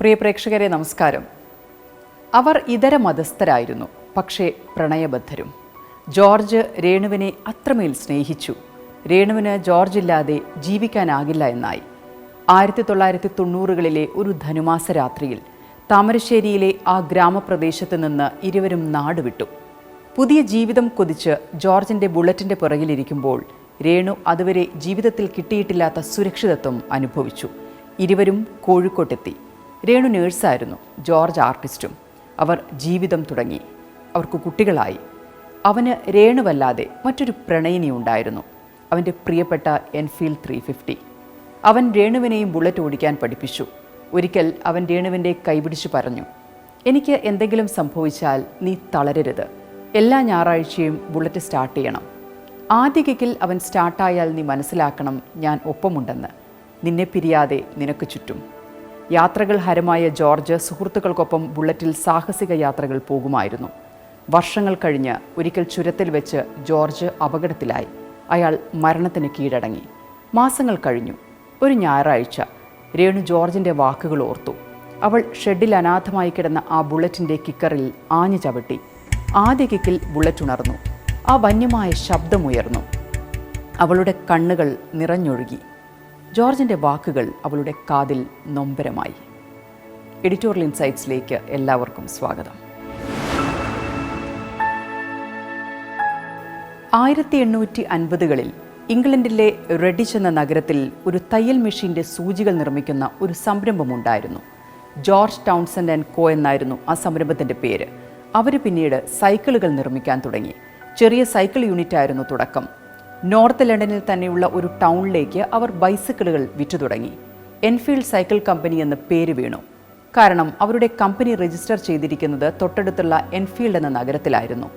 പ്രിയ പ്രേക്ഷകരെ നമസ്കാരം. അവർ ഇതര മതസ്ഥരായിരുന്നു പക്ഷേ പ്രണയബദ്ധരും. ജോർജ് രേണുവിനെ അത്രമേൽ സ്നേഹിച്ചു. രേണുവിന് ജോർജ് ഇല്ലാതെ ജീവിക്കാനാകില്ല എന്നായി. ആയിരത്തി തൊള്ളായിരത്തി തൊണ്ണൂറുകളിലെ ഒരു ധനുമാസ രാത്രിയിൽ താമരശ്ശേരിയിലെ ആ ഗ്രാമപ്രദേശത്ത് നിന്ന് ഇരുവരും നാടുവിട്ടു. പുതിയ ജീവിതം കൊതിച്ച് ജോർജിന്റെ ബുള്ളറ്റിന്റെ പുറകിലിരിക്കുമ്പോൾ രേണു അതുവരെ ജീവിതത്തിൽ കിട്ടിയിട്ടില്ലാത്ത സുരക്ഷിതത്വം അനുഭവിച്ചു. ഇരുവരും കോഴിക്കോട്ടെത്തി. രേണു നേഴ്സായിരുന്നു ജോർജ് ആർട്ടിസ്റ്റും. അവർ ജീവിതം തുടങ്ങി. അവർക്ക് കുട്ടികളായി. അവന് രേണുവല്ലാതെ മറ്റൊരു പ്രണയിനി ഉണ്ടായിരുന്നു. അവന്റെ പ്രിയപ്പെട്ട എൻഫീൽഡ് ത്രീ ഫിഫ്റ്റി അവൻ രേണുവിനെയും ബുള്ളറ്റ് ഓടിക്കാൻ പഠിപ്പിച്ചു. ഒരിക്കൽ അവൻ രേണുവിന്റെ കൈപിടിച്ചു പറഞ്ഞു എനിക്ക് എന്തെങ്കിലും സംഭവിച്ചാൽ നീ തളരരുത്. എല്ലാ ഞായറാഴ്ചയും ബുള്ളറ്റ് സ്റ്റാർട്ട് ചെയ്യണം. ആദ്യ കിക്കിൽ അവൻ സ്റ്റാർട്ടായാൽ നീ മനസ്സിലാക്കണം ഞാൻ ഒപ്പമുണ്ടെന്ന്. നിന്നെ പിരിയാതെ നിനക്ക് ചുറ്റും. യാത്രകൾ ഹരമായ ജോർജ് സുഹൃത്തുക്കൾക്കൊപ്പം ബുള്ളറ്റിൽ സാഹസിക യാത്രകൾ പോകുമായിരുന്നു. വർഷങ്ങൾ കഴിഞ്ഞ് ഒരിക്കൽ ചുരത്തിൽ വെച്ച് ജോർജ് അപകടത്തിലായി. അയാൾ മരണത്തിന് കീഴടങ്ങി. മാസങ്ങൾ കഴിഞ്ഞു. ഒരു ഞായറാഴ്ച രേണു ജോർജിന്റെ വാക്കുകൾ ഓർത്തു. അവൾ ഷെഡിൽ അനാഥമായി കിടന്ന ആ ബുള്ളറ്റിന്റെ കിക്കറിൽ ആഞ്ഞു ചവിട്ടി. ആദ്യ കിക്കിൽ ബുള്ളറ്റ് ഉണർന്നു. ആ വന്യമായ ശബ്ദമുയർന്നു. അവളുടെ കണ്ണുകൾ നിറഞ്ഞൊഴുകി. ജോർജിന്റെ വാക്കുകൾ അവളുടെ കാതിൽ നൊമ്പരമായി. എഡിറ്റോറിയൽ ഇൻസൈറ്റ്സിലേക്ക് എല്ലാവർക്കും സ്വാഗതം. ആയിരത്തി എണ്ണൂറ്റി അൻപതുകളിൽ ഇംഗ്ലണ്ടിലെ റെഡിച്ച് എന്ന നഗരത്തിൽ ഒരു തയ്യൽ മെഷീന്റെ സൂചികൾ നിർമ്മിക്കുന്ന ഒരു സംരംഭമുണ്ടായിരുന്നു. ജോർജ് ടൗൺസൺ ആൻഡ് കോ എന്നായിരുന്നു ആ സംരംഭത്തിന്റെ പേര്. അവർ പിന്നീട് സൈക്കിളുകൾ നിർമ്മിക്കാൻ തുടങ്ങി. ചെറിയ സൈക്കിൾ യൂണിറ്റ് ആയിരുന്നു തുടക്കം. നോർത്ത് ലണ്ടനിൽ തന്നെയുള്ള ഒരു ടൗണിലേക്ക് അവർ ബൈസിക്കിളുകൾ വിറ്റു തുടങ്ങി. എൻഫീൽഡ് സൈക്കിൾ കമ്പനി എന്ന പേര് വീണു. കാരണം അവരുടെ കമ്പനി രജിസ്റ്റർ ചെയ്തിരിക്കുന്നത് തൊട്ടടുത്തുള്ള എൻഫീൽഡ് എന്ന നഗരത്തിലായിരുന്നു.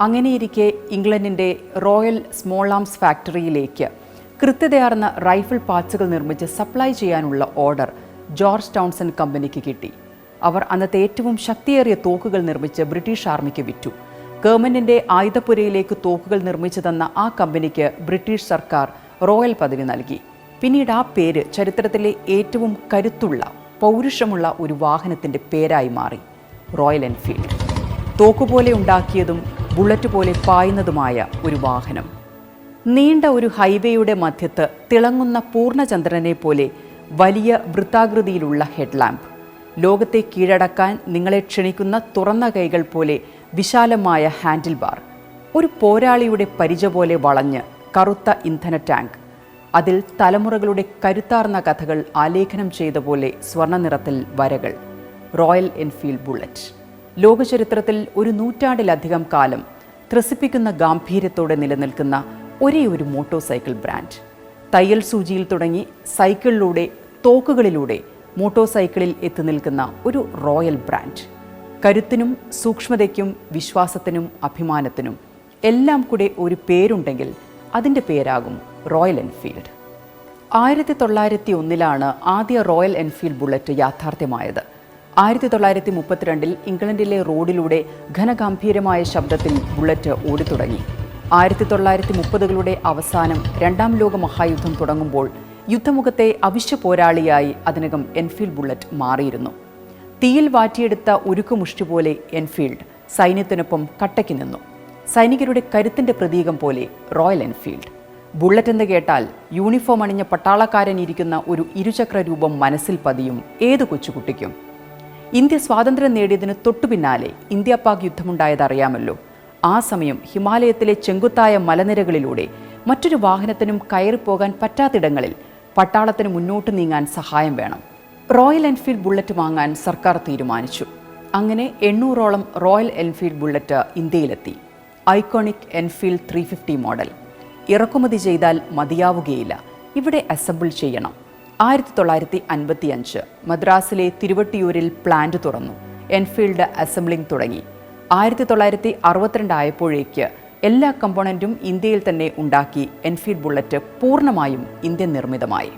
അങ്ങനെയിരിക്കെ ഇംഗ്ലണ്ടിന്റെ റോയൽ സ്മോൾ ആംസ് ഫാക്ടറിയിലേക്ക് കൃത്യതയാർന്ന റൈഫിൾ പാർട്സുകൾ നിർമ്മിച്ച് സപ്ലൈ ചെയ്യാനുള്ള ഓർഡർ ജോർജ് ടൗൺസൺ കമ്പനിക്ക് കിട്ടി. അവർ അന്നത്തെ ഏറ്റവും ശക്തിയേറിയ തോക്കുകൾ നിർമ്മിച്ച് ബ്രിട്ടീഷ് ആർമിക്ക് വിറ്റു. ഗവൺമെന്റിന്റെ ആയുധപ്പുരയിലേക്ക് തോക്കുകൾ നിർമ്മിച്ചു തന്ന ആ കമ്പനിക്ക് ബ്രിട്ടീഷ് സർക്കാർ റോയൽ പദവി നൽകി. പിന്നീട് ആ പേര് ചരിത്രത്തിലെ ഏറ്റവും കരുത്തുള്ള പൗരുഷമുള്ള ഒരു വാഹനത്തിന്റെ പേരായി മാറി. Royal Enfield. തോക്കുപോലെ ഉണ്ടാക്കിയതും ബുള്ളറ്റ് പോലെ പായുന്നതുമായ ഒരു വാഹനം. നീണ്ട ഒരു ഹൈവേയുടെ മധ്യത്ത് തിളങ്ങുന്ന പൂർണചന്ദ്രനെ പോലെ വലിയ വൃത്താകൃതിയിലുള്ള ഹെഡ്ലാമ്പ്. ലോകത്തെ കീഴടക്കാൻ നിങ്ങളെ ക്ഷണിക്കുന്ന തുറന്ന കൈകൾ പോലെ വിശാലമായ ഹാൻഡിൽ ബാർ. ഒരു പോരാളിയുടെ പരിച പോലെ വളഞ്ഞ് കറുത്ത ഇന്ധന ടാങ്ക്. അതിൽ തലമുറകളുടെ കരുത്താർന്ന കഥകൾ ആലേഖനം ചെയ്ത പോലെ സ്വർണനിറത്തിൽ വരകൾ. Royal Enfield Bullet. ലോകചരിത്രത്തിൽ ഒരു നൂറ്റാണ്ടിലധികം കാലം ത്രസിപ്പിക്കുന്ന ഗാംഭീര്യത്തോടെ നിലനിൽക്കുന്ന ഒരേ ഒരു മോട്ടോർ സൈക്കിൾ ബ്രാൻഡ്. തയ്യൽ സൂചിയിൽ തുടങ്ങി സൈക്കിളിലൂടെ തോക്കുകളിലൂടെ മോട്ടോർ സൈക്കിളിൽ എത്തി നിൽക്കുന്ന ഒരു റോയൽ ബ്രാൻഡ്. കരുത്തിനും സൂക്ഷ്മതയ്ക്കും വിശ്വാസത്തിനും അഭിമാനത്തിനും എല്ലാം കൂടെ ഒരു പേരുണ്ടെങ്കിൽ അതിന്റെ പേരാകും റോയൽ എൻഫീൽഡ്. ആയിരത്തി തൊള്ളായിരത്തി ഒന്നിലാണ് ആദ്യ റോയൽ എൻഫീൽഡ് ബുള്ളറ്റ് യാഥാർത്ഥ്യമായത്. ആയിരത്തി തൊള്ളായിരത്തി മുപ്പത്തിരണ്ടിൽ ഇംഗ്ലണ്ടിലെ റോഡിലൂടെ ഘനഗംഭീരമായ ശബ്ദത്തിൽ ബുള്ളറ്റ് ഓടിത്തുടങ്ങി. ആയിരത്തി തൊള്ളായിരത്തി മുപ്പതുകളുടെ അവസാനം രണ്ടാം ലോക മഹായുദ്ധം തുടങ്ങുമ്പോൾ യുദ്ധമുഖത്തെ അവശ്യ പോരാളിയായി അതിനകം എൻഫീൽഡ് ബുള്ളറ്റ് മാറിയിരുന്നു. തീയിൽ വാറ്റിയെടുത്ത ഉരുക്കുമുഷ്ടി പോലെ എൻഫീൽഡ് സൈന്യത്തിനൊപ്പം കട്ടയ്ക്ക് നിന്നു. സൈനികരുടെ കരുത്തിന്റെ പ്രതീകം പോലെ റോയൽ എൻഫീൽഡ്. ബുള്ളറ്റ് എന്ന് കേട്ടാൽ യൂണിഫോം അണിഞ്ഞ പട്ടാളക്കാരൻ ഇരിക്കുന്ന ഒരു ഇരുചക്ര രൂപം മനസ്സിൽ പതിയും ഏത് കൊച്ചുകുട്ടിക്കും. ഇന്ത്യ സ്വാതന്ത്ര്യം നേടിയതിന് തൊട്ടുപിന്നാലെ ഇന്ത്യ പാക് യുദ്ധമുണ്ടായതറിയാമല്ലോ. ആ സമയം ഹിമാലയത്തിലെ ചെങ്കുത്തായ മലനിരകളിലൂടെ മറ്റൊരു വാഹനത്തിനും കയറിപ്പോകാൻ പറ്റാത്തിടങ്ങളിൽ പട്ടാളത്തിന് മുന്നോട്ട് നീങ്ങാൻ സഹായം വേണം. റോയൽ എൻഫീൽഡ് ബുള്ളറ്റ് വാങ്ങാൻ സർക്കാർ തീരുമാനിച്ചു. അങ്ങനെ എണ്ണൂറോളം Royal Enfield Bullet ഇന്ത്യയിലെത്തി. Iconic Enfield three fifty model. ഇറക്കുമതി ചെയ്താൽ മതിയാവുകയില്ല. ഇവിടെ അസംബിൾ ചെയ്യണം. ആയിരത്തി തൊള്ളായിരത്തി അൻപത്തി അഞ്ച് മദ്രാസിലെ തിരുവട്ടിയൂരിൽ പ്ലാന്റ് തുറന്നു. എൻഫീൽഡ് അസംബ്ലിംഗ് തുടങ്ങി. ആയിരത്തി തൊള്ളായിരത്തി അറുപത്തിരണ്ട് ആയപ്പോഴേക്ക് എല്ലാ കമ്പോണന്റും ഇന്ത്യയിൽ തന്നെ ഉണ്ടാക്കി എൻഫീൽഡ് ബുള്ളറ്റ് പൂർണമായും ഇന്ത്യൻ നിർമ്മിതമായി.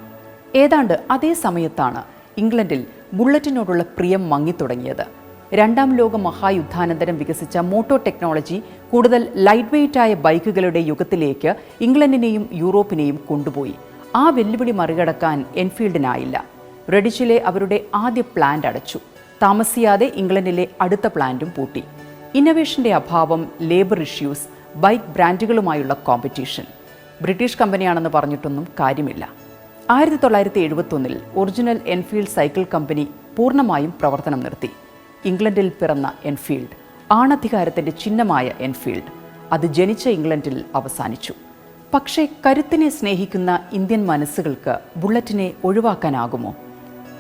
ഏതാണ്ട് അതേ സമയത്താണ് ഇംഗ്ലണ്ടിൽ ബുള്ളറ്റിനോടുള്ള പ്രിയം മങ്ങിത്തുടങ്ങിയത്. രണ്ടാം ലോക മഹായുദ്ധാനന്തരം വികസിച്ച മോട്ടോ ടെക്നോളജി കൂടുതൽ ലൈറ്റ് വെയ്റ്റായ ബൈക്കുകളുടെ യുഗത്തിലേക്ക് ഇംഗ്ലണ്ടിനെയും യൂറോപ്പിനെയും കൊണ്ടുപോയി. ആ വെല്ലുവിളി മറികടക്കാൻ എൻഫീൽഡിനായില്ല. റെഡിച്ചിലെ അവരുടെ ആദ്യ പ്ലാന്റ് അടച്ചു. താമസിയാതെ ഇംഗ്ലണ്ടിലെ അടുത്ത പ്ലാന്റും പൂട്ടി. ഇന്നവേഷന്റെ അഭാവം ലേബർ ഇഷ്യൂസ് ബൈക്ക് ബ്രാൻഡുകളുമായുള്ള കോമ്പറ്റീഷൻ. ബ്രിട്ടീഷ് കമ്പനിയാണെന്ന് പറഞ്ഞിട്ടൊന്നും കാര്യമില്ല. ആയിരത്തി തൊള്ളായിരത്തി എഴുപത്തൊന്നിൽ ഒറിജിനൽ എൻഫീൽഡ് സൈക്കിൾ കമ്പനി പൂർണമായും പ്രവർത്തനം നിർത്തി. ഇംഗ്ലണ്ടിൽ പിറന്ന എൻഫീൽഡ് ആണധികാരത്തിന്റെ ചിഹ്നമായ എൻഫീൽഡ്. അത് ജനിച്ച ഇംഗ്ലണ്ടിൽ അവസാനിച്ചു. പക്ഷേ കരുത്തിനെ സ്നേഹിക്കുന്ന ഇന്ത്യൻ മനസ്സുകൾക്ക് ബുള്ളറ്റിനെ ഒഴിവാക്കാനാകുമോ?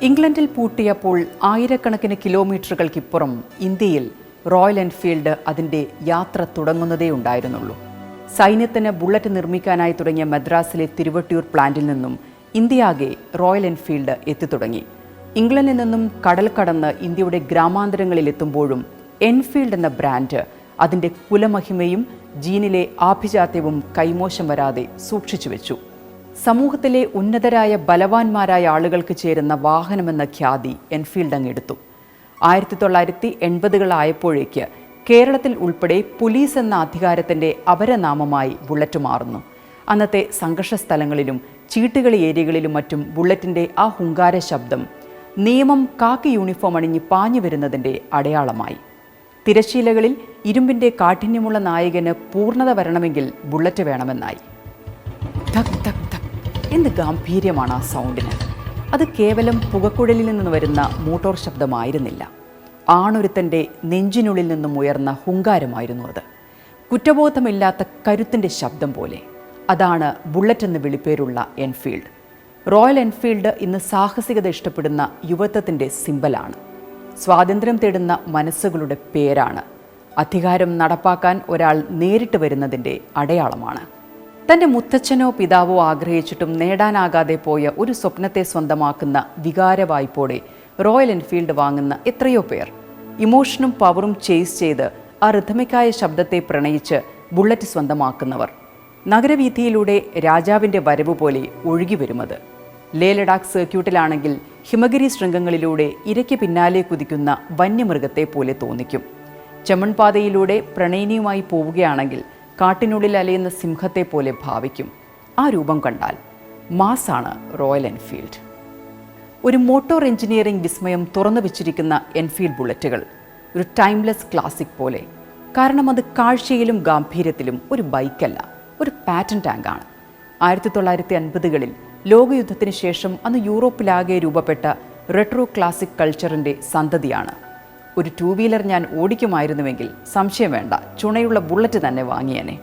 ഇംഗ്ലണ്ടിൽ പൂട്ടിയപ്പോൾ ആയിരക്കണക്കിന് കിലോമീറ്ററുകൾക്കിപ്പുറം ഇന്ത്യയിൽ റോയൽ എൻഫീൽഡ് അതിന്റെ യാത്ര തുടങ്ങുന്നതേ ഉണ്ടായിരുന്നുള്ളൂ. സൈന്യത്തിന് ബുള്ളറ്റ് നിർമ്മിക്കാനായി തുടങ്ങിയ മദ്രാസിലെ തിരുവട്ടിയൂർ പ്ലാന്റിൽ നിന്നും ഇന്ത്യയാകെ റോയൽ എൻഫീൽഡ് എത്തിത്തുടങ്ങി. ഇംഗ്ലണ്ടിൽ നിന്നും കടൽ കടന്ന് ഇന്ത്യയുടെ ഗ്രാമാന്തരങ്ങളിൽ എത്തുമ്പോഴും എൻഫീൽഡ് എന്ന ബ്രാൻഡ് അതിന്റെ കുലമഹിമയും ജീനിലെ ആഭിജാത്യവും കൈമോശം വരാതെ സൂക്ഷിച്ചു വെച്ചു. സമൂഹത്തിലെ ഉന്നതരായ ബലവാന്മാരായ ആളുകൾക്ക് ചേരുന്ന വാഹനമെന്ന ഖ്യാതി എൻഫീൽഡ് അങ്ങെടുത്തു ആയിരത്തി തൊള്ളായിരത്തി എൺപതുകളായപ്പോഴേക്ക് കേരളത്തിൽ ഉൾപ്പെടെ പോലീസ് എന്ന അധികാരത്തിന്റെ അപരനാമമായി ബുള്ളറ്റ് മാറുന്നു അന്നത്തെ സംഘർഷ സ്ഥലങ്ങളിലും ചീട്ടുകളി ഏരിയകളിലും മറ്റും ബുള്ളറ്റിന്റെ ആ ഹുങ്കാര ശബ്ദം നിയമം കാക്കി യൂണിഫോം അണിഞ്ഞ് പാഞ്ഞു വരുന്നതിന്റെ അടയാളമായി. തിരശീലകളിൽ ഇരുമ്പിന്റെ കാഠിന്യമുള്ള നായകന് പൂർണത വരണമെങ്കിൽ ബുള്ളറ്റ് വേണമെന്നായി. എന്ത് ഗാംഭീര്യമാണ് ആ സൗണ്ടിന്? അത് കേവലം പുകക്കുഴലിൽ നിന്ന് വരുന്ന മോട്ടോർ ശബ്ദമായിരുന്നില്ല. ആണൊരുത്തന്റെ നെഞ്ചിനുള്ളിൽ നിന്നും ഉയർന്ന ഹുങ്കാരമായിരുന്നു അത്. കുറ്റബോധമില്ലാത്ത കരുത്തിന്റെ ശബ്ദം പോലെ. അതാണ് ബുള്ളറ്റ് എന്ന് വിളിപ്പേരുള്ള എൻഫീൽഡ്. റോയൽ എൻഫീൽഡ് ഇന്ന് സാഹസികത ഇഷ്ടപ്പെടുന്ന യുവത്വത്തിന്റെ സിമ്പലാണ്. സ്വാതന്ത്ര്യം തേടുന്ന മനസ്സുകളുടെ പേരാണ്. അധികാരം നടപ്പാക്കാൻ ഒരാൾ നേരിട്ട് വരുന്നതിന്റെ അടയാളമാണ്. തന്റെ മുത്തച്ഛനോ പിതാവോ ആഗ്രഹിച്ചിട്ടും നേടാനാകാതെ പോയ ഒരു സ്വപ്നത്തെ സ്വന്തമാക്കുന്ന വികാരവായ്പോടെ റോയൽ എൻഫീൽഡ് വാങ്ങുന്ന എത്രയോ പേർ. ഇമോഷനും പവറും ചേസ് ചെയ്ത് ആ റിഥമിക്കായ ശബ്ദത്തെ പ്രണയിച്ച് ബുള്ളറ്റ് സ്വന്തമാക്കുന്നവർ. നഗരവീഥിയിലൂടെ രാജാവിന്റെ വരവ് പോലെ ഒഴുകി വരുമത് ലേ ലഡാക്ക് സർക്യൂട്ടിലാണെങ്കിൽ ഹിമഗിരി ശൃംഗങ്ങളിലൂടെ ഇരയ്ക്ക് പിന്നാലെ കുതിക്കുന്ന വന്യമൃഗത്തെ പോലെ തോന്നിക്കും. ചമൺപാതയിലൂടെ പ്രണയിനിയുമായി പോവുകയാണെങ്കിൽ കാട്ടിനുള്ളിൽ അലയുന്ന സിംഹത്തെ പോലെ ഭാവിക്കും. ആ രൂപം കണ്ടാൽ മാസാണ് റോയൽ എൻഫീൽഡ്. ഒരു മോട്ടോർ എഞ്ചിനീയറിംഗ് വിസ്മയം തുറന്നു വെച്ചിരിക്കുന്ന എൻഫീൽഡ് ബുള്ളറ്റുകൾ ഒരു ടൈംലെസ് ക്ലാസിക് പോലെ. കാരണം അത് കാഴ്ചയിലും ഗാംഭീര്യത്തിലും ഒരു ബൈക്കല്ല. ഒരു പാറ്റൻ ടാങ്കാണ്. ആയിരത്തി തൊള്ളായിരത്തി അൻപതുകളിൽ ലോകയുദ്ധത്തിന് ശേഷം അന്ന് യൂറോപ്പിലാകെ രൂപപ്പെട്ട റെട്രോ ക്ലാസിക് കൾച്ചറിന്റെ സന്തതിയാണ്. ഒരു ടൂ വീലർ ഞാൻ ഓടിക്കുമായിരുന്നുവെങ്കിൽ സംശയം വേണ്ട ചുണയുള്ള ബുള്ളറ്റ് തന്നെ വാങ്ങിയേനെ.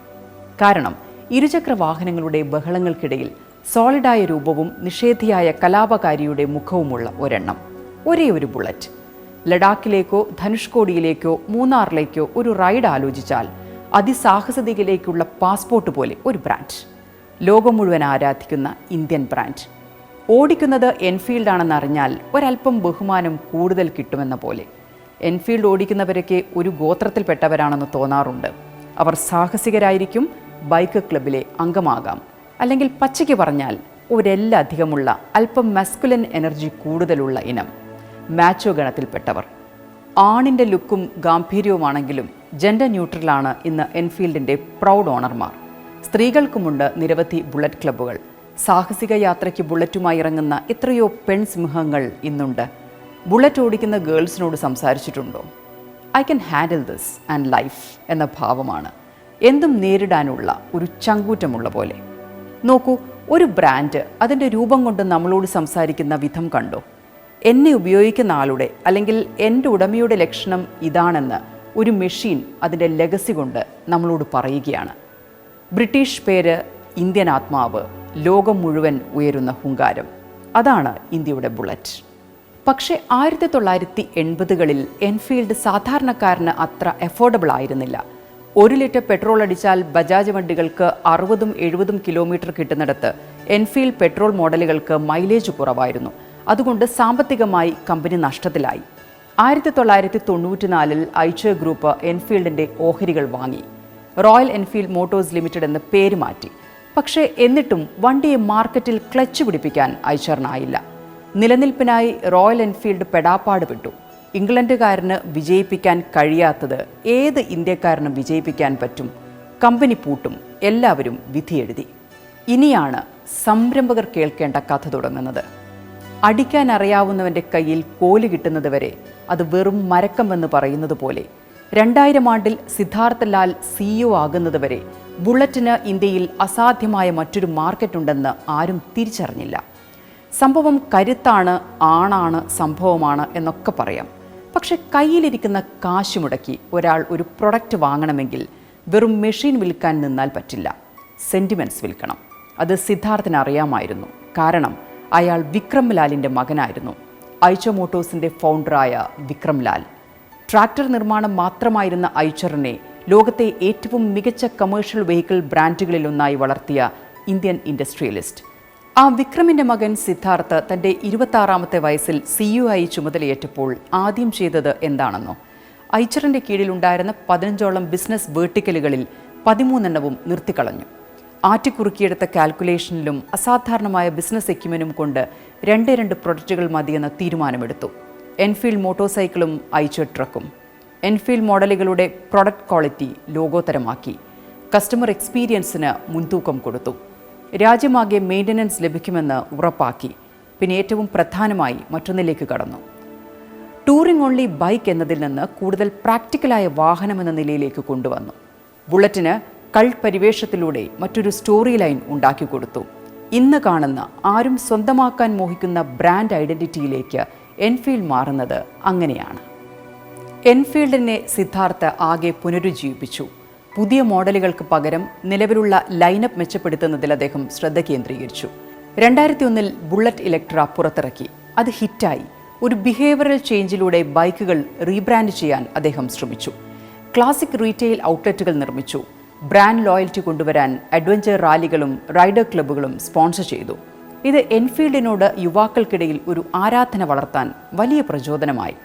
കാരണം ഇരുചക്ര വാഹനങ്ങളുടെ ബഹളങ്ങൾക്കിടയിൽ സോളിഡായ രൂപവും നിഷേധിയായ കലാപകാരിയുടെ മുഖവുമുള്ള ഒരെണ്ണം ഒരേ ഒരു ബുള്ളറ്റ് ലഡാക്കിലേക്കോ ധനുഷ്കോടിയിലേക്കോ മൂന്നാറിലേക്കോ ഒരു റൈഡ് ആലോചിച്ചാൽ അതിസാഹസികതയിലേക്കുള്ള പാസ്പോർട്ട് പോലെ ഒരു ബ്രാൻഡ്. ലോകം മുഴുവൻ ആരാധിക്കുന്ന ഇന്ത്യൻ ബ്രാൻഡ്. ഓടിക്കുന്നത് എൻഫീൽഡ് അറിഞ്ഞാൽ ഒരല്പം ബഹുമാനം കൂടുതൽ കിട്ടുമെന്ന പോലെ. എൻഫീൽഡ് ഓടിക്കുന്നവരൊക്കെ ഒരു ഗോത്രത്തിൽപ്പെട്ടവരാണെന്ന് തോന്നാറുണ്ട്. അവർ സാഹസികരായിരിക്കും ബൈക്ക് ക്ലബിലെ അംഗമാകാം. അല്ലെങ്കിൽ പച്ചയ്ക്ക് പറഞ്ഞാൽ ഒരെല്ലധികമുള്ള അല്പം മസ്കുലൻ എനർജി കൂടുതലുള്ള ഇനം. മാച്ചോ ഗണത്തിൽപ്പെട്ടവർ. ആണിന്റെ ലുക്കും ഗാംഭീര്യവുമാണെങ്കിലും ജെൻഡർ ന്യൂട്രലാണ് ഇന്ന് എൻഫീൽഡിന്റെ പ്രൗഡ് ഓണർമാർ സ്ത്രീകൾക്കുമുണ്ട് നിരവധി ബുള്ളറ്റ് ക്ലബ്ബുകൾ സാഹസിക യാത്രയ്ക്ക് ബുള്ളറ്റുമായി ഇറങ്ങുന്ന എത്രയോ പെൺസിംഹങ്ങൾ ഇന്നുണ്ട്. ബുള്ളറ്റ് ഓടിക്കുന്ന ഗേൾസിനോട് സംസാരിച്ചിട്ടുണ്ടോ? I can handle this and life എന്ന ഭാവമാണ്. എന്തും നേരിടാനുള്ള ഒരു ചങ്കൂറ്റമുള്ള പോലെ. നോക്കൂ ഒരു ബ്രാൻഡ് അതിന്റെ രൂപം കൊണ്ട് നമ്മളോട് സംസാരിക്കുന്ന വിധം കണ്ടോ? എന്നെ ഉപയോഗിക്കുന്ന ആളുടെ അല്ലെങ്കിൽ എന്റെ ഉടമയുടെ ലക്ഷണം ഇതാണെന്ന് ഒരു മെഷീൻ അതിന്റെ ലെഗസി കൊണ്ട് നമ്മളോട് പറയുകയാണ്. ബ്രിട്ടീഷ് പേര് ഇന്ത്യൻ ആത്മാവ് ലോകം മുഴുവൻ ഉയരുന്ന ഹുങ്കാരം. അതാണ് ഇന്ത്യയുടെ ബുള്ളറ്റ്. പക്ഷേ ആയിരത്തി തൊള്ളായിരത്തി എൺപതുകളിൽ എൻഫീൽഡ് സാധാരണക്കാരന് അത്ര അഫോർഡബിൾ ആയിരുന്നില്ല. ഒരു ലിറ്റർ പെട്രോൾ അടിച്ചാൽ ബജാജ് വണ്ടികൾക്ക് അറുപതും എഴുപതും കിലോമീറ്റർ കിട്ടുന്നിടത്ത് എൻഫീൽഡ് പെട്രോൾ മോഡലുകൾക്ക് മൈലേജ് കുറവായിരുന്നു. അതുകൊണ്ട് സാമ്പത്തികമായി കമ്പനി നഷ്ടത്തിലായി. ആയിരത്തി തൊള്ളായിരത്തി തൊണ്ണൂറ്റിനാലിൽ ഐച്ചർ ഗ്രൂപ്പ് എൻഫീൽഡിന്റെ ഓഹരികൾ വാങ്ങി. റോയൽ എൻഫീൽഡ് മോട്ടോഴ്സ് ലിമിറ്റഡ് എന്ന് പേര് മാറ്റി. പക്ഷേ എന്നിട്ടും വണ്ടിയെ മാർക്കറ്റിൽ ക്ലച്ച് പിടിപ്പിക്കാൻ ഐച്ചറിനായില്ല നിലനിൽപ്പിനായി റോയൽ എൻഫീൽഡ് പെടാപ്പാട് വിട്ടു ഇംഗ്ലണ്ടുകാരന് വിജയിപ്പിക്കാൻ കഴിയാത്തത് ഏത് ഇന്ത്യക്കാരനും വിജയിപ്പിക്കാൻ പറ്റും? കമ്പനി പൂട്ടും എല്ലാവരും വിധിയെഴുതി. ഇനിയാണ് സംരംഭകർ കേൾക്കേണ്ട കഥ തുടങ്ങുന്നത്. അടിക്കാൻ അറിയാവുന്നവന്റെ കയ്യിൽ കോൽ കിട്ടുന്നത് വരെ അത് വെറും മരക്കമെന്ന് പറയുന്നത് പോലെ. രണ്ടായിരം ആണ്ടിൽ സിദ്ധാർത്ഥ ലാൽ സിഇഒ ആകുന്നത് വരെ ബുള്ളറ്റിന് ഇന്ത്യയിൽ അസാധ്യമായ മറ്റൊരു മാർക്കറ്റ് ഉണ്ടെന്ന് ആരും തിരിച്ചറിഞ്ഞില്ല. സംഭവം കരുത്താണ് ആണാണ് സംഭവമാണ് എന്നൊക്കെ പറയാം. പക്ഷെ കയ്യിലിരിക്കുന്ന കാശ് മുടക്കി ഒരാൾ ഒരു പ്രൊഡക്റ്റ് വാങ്ങണമെങ്കിൽ വെറും മെഷീൻ വിൽക്കാൻ നിന്നാൽ പറ്റില്ല. സെന്റിമെന്റ്സ് വിൽക്കണം. അത് സിദ്ധാർത്ഥിന് അറിയാമായിരുന്നു. കാരണം അയാൾ വിക്രം ലാലിന്റെ മകനായിരുന്നു. ഐച്ചർ മോട്ടോഴ്സിന്റെ ഫൗണ്ടറായ വിക്രം ലാൽ. ട്രാക്ടർ നിർമ്മാണം മാത്രമായിരുന്ന ഐച്ചറിനെ ലോകത്തെ ഏറ്റവും മികച്ച കമേഴ്ഷ്യൽ വെഹിക്കിൾ ബ്രാൻഡുകളിലൊന്നായി വളർത്തിയ ഇന്ത്യൻ ഇൻഡസ്ട്രിയലിസ്റ്റ്. ആ വിക്രമിന്റെ മകൻ സിദ്ധാർത്ഥ് തന്റെ ഇരുപത്താറാമത്തെ വയസ്സിൽ സിയു ആയി ചുമതലയേറ്റപ്പോൾ ആദ്യം ചെയ്തത് എന്താണെന്നോ? ഐച്ചറിന്റെ കീഴിലുണ്ടായിരുന്ന പതിനഞ്ചോളം ബിസിനസ് വേർട്ടിക്കലുകളിൽ പതിമൂന്നെണ്ണവും നിർത്തിക്കളഞ്ഞു. ആറ്റിക്കുറുക്കിയെടുത്ത കാൽക്കുലേഷനിലും അസാധാരണമായ ബിസിനസ് എക്യുമെനും കൊണ്ട് രണ്ട് രണ്ട് പ്രൊഡക്റ്റുകൾ മതിയെന്ന തീരുമാനമെടുത്തു. എൻഫീൽഡ് മോട്ടോർ സൈക്കിളും ട്രക്കും. എൻഫീൽഡ് മോഡലുകളുടെ പ്രൊഡക്റ്റ് ക്വാളിറ്റി ലോകോത്തരമാക്കി. കസ്റ്റമർ എക്സ്പീരിയൻസിന് മുൻതൂക്കം കൊടുത്തു. രാജ്യമാകെ മെയിന്റനൻസ് ലഭിക്കുമെന്ന് ഉറപ്പാക്കി. പിന്നെ ഏറ്റവും പ്രധാനമായി മറ്റൊന്നിലേക്ക് കടന്നു. ടൂറിംഗ് ഓൺലി ബൈക്ക് എന്നതിൽ നിന്ന് കൂടുതൽ പ്രാക്ടിക്കലായ വാഹനം എന്ന നിലയിലേക്ക് കൊണ്ടുവന്നു. ബുള്ളറ്റിന് കൾ പരിവേഷത്തിലൂടെ മറ്റൊരു സ്റ്റോറി ലൈൻ ഉണ്ടാക്കി കൊടുത്തു. ഇന്ന് കാണുന്ന ആരും സ്വന്തമാക്കാൻ മോഹിക്കുന്ന ബ്രാൻഡ് ഐഡന്റിറ്റിയിലേക്ക് എൻഫീൽഡ് മാറുന്നത് അങ്ങനെയാണ്. എൻഫീൽഡിനെ സിദ്ധാർത്ഥ ആകെ പുനരുജ്ജീവിപ്പിച്ചു. പുതിയ മോഡലുകൾക്ക് പകരം നിലവിലുള്ള ലൈനപ്പ് മെച്ചപ്പെടുത്തുന്നതിൽ അദ്ദേഹം ശ്രദ്ധ കേന്ദ്രീകരിച്ചു. രണ്ടായിരത്തി ഒന്നിൽ ബുള്ളറ്റ് ഇലക്ട്ര പുറത്തിറക്കി. അത് ഹിറ്റായി. ഒരു ബിഹേവിയറൽ ചേഞ്ചിലൂടെ ബൈക്കുകൾ റീബ്രാൻഡ് ചെയ്യാൻ അദ്ദേഹം ശ്രമിച്ചു. ക്ലാസിക് റീറ്റെയിൽ ഔട്ട്ലെറ്റുകൾ നിർമ്മിച്ചു. ബ്രാൻഡ് ലോയൽറ്റി കൊണ്ടുവരാൻ അഡ്വഞ്ചർ റാലികളും റൈഡർ ക്ലബ്ബുകളും സ്പോൺസർ ചെയ്തു. ഇത് എൻഫീൽഡിനോട് യുവാക്കൾക്കിടയിൽ ഒരു ആരാധന വളർത്താൻ വലിയ പ്രചോദനമായി.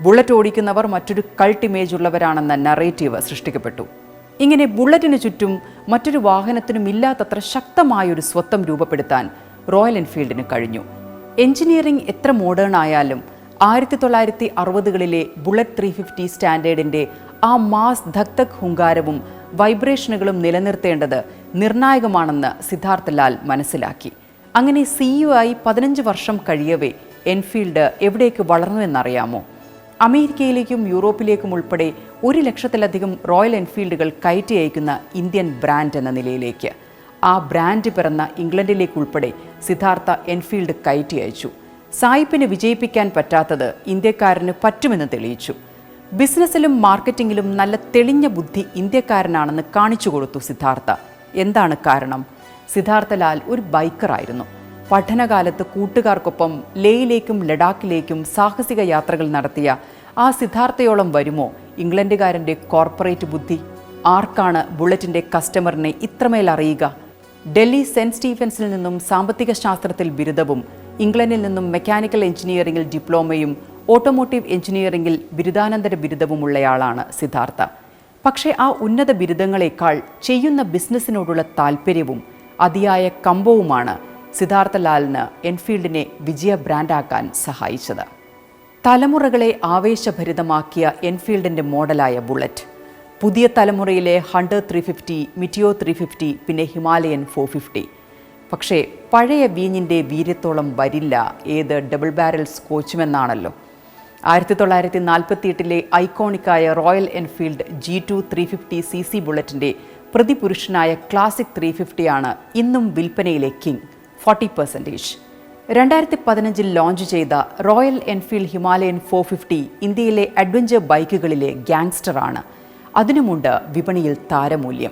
ബുള്ളറ്റ് ഓടിക്കുന്നവർ മറ്റൊരു കൾട്ട് ഇമേജ് ഉള്ളവരാണെന്ന നറേറ്റീവ് സൃഷ്ടിക്കപ്പെട്ടു. ഇങ്ങനെ ബുള്ളറ്റിന് ചുറ്റും മറ്റൊരു വാഹനത്തിനും ഇല്ലാത്തത്ര ശക്തമായൊരു സ്വത്വം രൂപപ്പെടുത്താൻ റോയൽ എൻഫീൽഡിന് കഴിഞ്ഞു. എഞ്ചിനീയറിംഗ് എത്ര മോഡേൺ ആയാലും ആയിരത്തി തൊള്ളായിരത്തി അറുപതുകളിലെ ബുള്ളറ്റ് ത്രീ ഫിഫ്റ്റി സ്റ്റാൻഡേർഡിന്റെ ആ മാസ് ധക്തക് ഹുങ്കാരവും വൈബ്രേഷനുകളും നിലനിർത്തേണ്ടത് നിർണായകമാണെന്ന് സിദ്ധാർത്ഥ ലാൽ മനസ്സിലാക്കി. അങ്ങനെ സിഇഒ ആയി പതിനഞ്ച് വർഷം കഴിയവേ എൻഫീൽഡ് എവിടേക്ക് വളർന്നു എന്നറിയാമോ? അമേരിക്കയിലേക്കും യൂറോപ്പിലേക്കും ഉൾപ്പെടെ ഒരു ലക്ഷത്തിലധികം റോയൽ എൻഫീൽഡുകൾ കയറ്റി അയക്കുന്ന ഇന്ത്യൻ ബ്രാൻഡ് എന്ന നിലയിലേക്ക്. ആ ബ്രാൻഡ് പിറന്ന ഇംഗ്ലണ്ടിലേക്കുൾപ്പെടെ സിദ്ധാർത്ഥ എൻഫീൽഡ് കയറ്റി അയച്ചു. സായിപ്പിന് വിജയിപ്പിക്കാൻ പറ്റാത്തത് ഇന്ത്യക്കാരന് പറ്റുമെന്ന് തെളിയിച്ചു. ബിസിനസ്സിലും മാർക്കറ്റിംഗിലും നല്ല തെളിഞ്ഞ ബുദ്ധി ഇന്ത്യക്കാരനാണെന്ന് കാണിച്ചു കൊടുത്തു സിദ്ധാർത്ഥ. എന്താണ് കാരണം? സിദ്ധാർത്ഥലാൽ ഒരു ബൈക്കറായിരുന്നു. പഠനകാലത്ത് കൂട്ടുകാർക്കൊപ്പം ലേയിലേക്കും ലഡാക്കിലേക്കും സാഹസിക യാത്രകൾ നടത്തിയ ആ സിദ്ധാർത്ഥയോളം വരുമോ? ഇംഗ്ലണ്ടുകാരന്റെ കോർപ്പറേറ്റ് ബുദ്ധി. ആർക്കാണ് ബുള്ളറ്റിന്റെ കസ്റ്റമറിനെ ഇത്രമേൽ അറിയുക? ഡൽഹി സെന്റ് സ്റ്റീഫൻസിൽ നിന്നും സാമ്പത്തിക ശാസ്ത്രത്തിൽ ബിരുദവും ഇംഗ്ലണ്ടിൽ നിന്നും മെക്കാനിക്കൽ എഞ്ചിനീയറിംഗിൽ ഡിപ്ലോമയും ഓട്ടോമോട്ടീവ് എഞ്ചിനീയറിംഗിൽ ബിരുദാനന്തര ബിരുദവുമുള്ളയാളാണ് സിദ്ധാർത്ഥ. പക്ഷേ ആ ഉന്നത ബിരുദങ്ങളെക്കാൾ ചെയ്യുന്ന ബിസിനസ്സിനോടുള്ള താല്പര്യവും അതിയായ കമ്പവുമാണ് സിദ്ധാർത്ഥ ലാലിന് എൻഫീൽഡിനെ വിജയ ബ്രാൻഡാക്കാൻ സഹായിച്ചത്. തലമുറകളെ ആവേശഭരിതമാക്കിയ എൻഫീൽഡിന്റെ മോഡലായ ബുള്ളറ്റ്. പുതിയ തലമുറയിലെ Hunter three fifty Meteor three fifty പിന്നെ ഹിമാലയൻ ഫോർ ഫിഫ്റ്റി പക്ഷേ പഴയ വീഞ്ഞിന്റെ വീര്യത്തോളം വരില്ല ഏത് ഡബിൾ ബാരൽസ് സ്കോച്ചുമെന്നാണല്ലോ ആയിരത്തി തൊള്ളായിരത്തി നാൽപ്പത്തി എട്ടിലെ ഐക്കോണിക്കായ Royal Enfield G two three fifty C C ബുള്ളറ്റിന്റെ പ്രതിപുരുഷനായ ക്ലാസിക് ത്രീ ഫിഫ്റ്റിയാണ് ഇന്നും വിൽപ്പനയിലെ കിങ്. ഫോർട്ടി പെർസെന്റേജ് രണ്ടായിരത്തി പതിനഞ്ചിൽ ലോഞ്ച് ചെയ്ത Royal Enfield Himalayan four fifty ഇന്ത്യയിലെ അഡ്വഞ്ചർ ബൈക്കുകളിലെ ഗ്യാങ്സ്റ്ററാണ്. അതിനുമുണ്ട് വിപണിയിൽ താരമൂല്യം.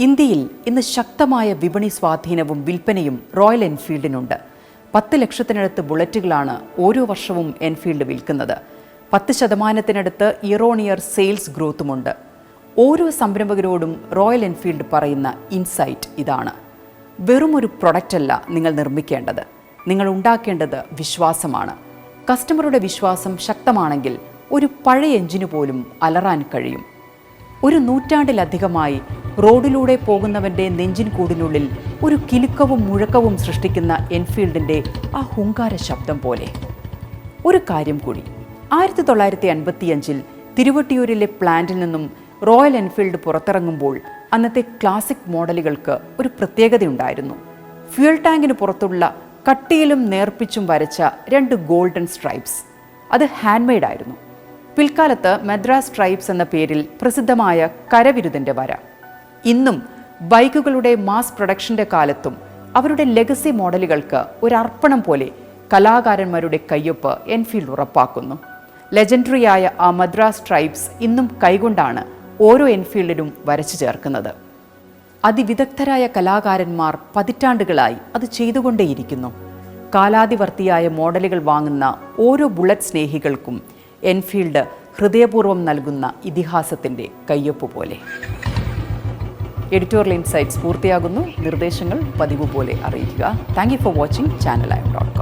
ഇന്ത്യയിൽ ഇന്ന് ശക്തമായ വിപണി സ്വാധീനവും വിൽപ്പനയും റോയൽ എൻഫീൽഡിനുണ്ട്. പത്ത് ലക്ഷത്തിനടുത്ത് ബുള്ളറ്റുകളാണ് ഓരോ വർഷവും എൻഫീൽഡ് വിൽക്കുന്നത്. പത്ത് ശതമാനത്തിനടുത്ത് ഇറോണിയർ സെയിൽസ് ഗ്രോത്തുമുണ്ട്. ഓരോ സംരംഭകരോടും റോയൽ എൻഫീൽഡ് പറയുന്ന ഇൻസൈറ്റ് ഇതാണ്. വെറും ഒരു പ്രൊഡക്റ്റ് അല്ല നിങ്ങൾ നിർമ്മിക്കേണ്ടത്. നിങ്ങൾ ഉണ്ടാക്കേണ്ടത് വിശ്വാസമാണ്. കസ്റ്റമറുടെ വിശ്വാസം ശക്തമാണെങ്കിൽ ഒരു പഴയ എഞ്ചിന് പോലും അലറാൻ കഴിയും. ഒരു നൂറ്റാണ്ടിലധികമായി റോഡിലൂടെ പോകുന്നവന്റെ നെഞ്ചിൻ കൂടിനുള്ളിൽ ഒരു കിലുക്കവും മുഴക്കവും സൃഷ്ടിക്കുന്ന എൻഫീൽഡിന്റെ ആ ഹുങ്കാര ശബ്ദം പോലെ. ഒരു കാര്യം കൂടി. ആയിരത്തി തൊള്ളായിരത്തി അൻപത്തിയഞ്ചിൽ തിരുവട്ടിയൂരിലെ പ്ലാന്റിൽ നിന്നും റോയൽ എൻഫീൽഡ് പുറത്തിറങ്ങുമ്പോൾ അന്നത്തെ ക്ലാസിക് മോഡലുകൾക്ക് ഒരു പ്രത്യേകതയുണ്ടായിരുന്നു. ഫ്യൂൽ ടാങ്കിന് പുറത്തുള്ള കട്ടിയിലും നേർപ്പിച്ചും വരച്ച രണ്ട് ഗോൾഡൻ സ്ട്രൈപ്സ്. അത് ഹാൻഡ്മെയ്ഡ് ആയിരുന്നു. പിൽക്കാലത്ത് മദ്രാസ് ട്രൈബ്സ് എന്ന പേരിൽ പ്രസിദ്ധമായ കരവിരുതിന്റെ വര. ഇന്നും ബൈക്കുകളുടെ മാസ് പ്രൊഡക്ഷന്റെ കാലത്തും അവരുടെ ലെഗസി മോഡലുകൾക്ക് ഒരു അർപ്പണം പോലെ കലാകാരന്മാരുടെ കയ്യൊപ്പ് എൻഫീൽഡ് ഉറപ്പാക്കുന്നു. ലെജൻഡറിയായ ആ മദ്രാസ് ട്രൈബ്സ് ഇന്നും കൈകൊണ്ടാണ് ഓരോ എൻഫീൽഡിനും വരച്ചു ചേർക്കുന്നത്. അതിവിദഗ്ധരായ കലാകാരന്മാർ പതിറ്റാണ്ടുകളായി അത് ചെയ്തുകൊണ്ടേയിരിക്കുന്നു. കാലാതിവർത്തിയായ മോഡലുകൾ വാങ്ങുന്ന ഓരോ ബുള്ളറ്റ് സ്നേഹികൾക്കും എൻഫീൽഡ് ഹൃദയപൂർവം നൽകുന്ന ഇതിഹാസത്തിന്റെ കയ്യൊപ്പ് പോലെ. എഡിറ്റോറിയൽ ഇൻസൈറ്റ്സ് പൂർത്തിയാകുന്നു. നിർദ്ദേശങ്ങൾ പതിവ് പോലെ അറിയിക്കുക. Thank you for watching. Channel I dot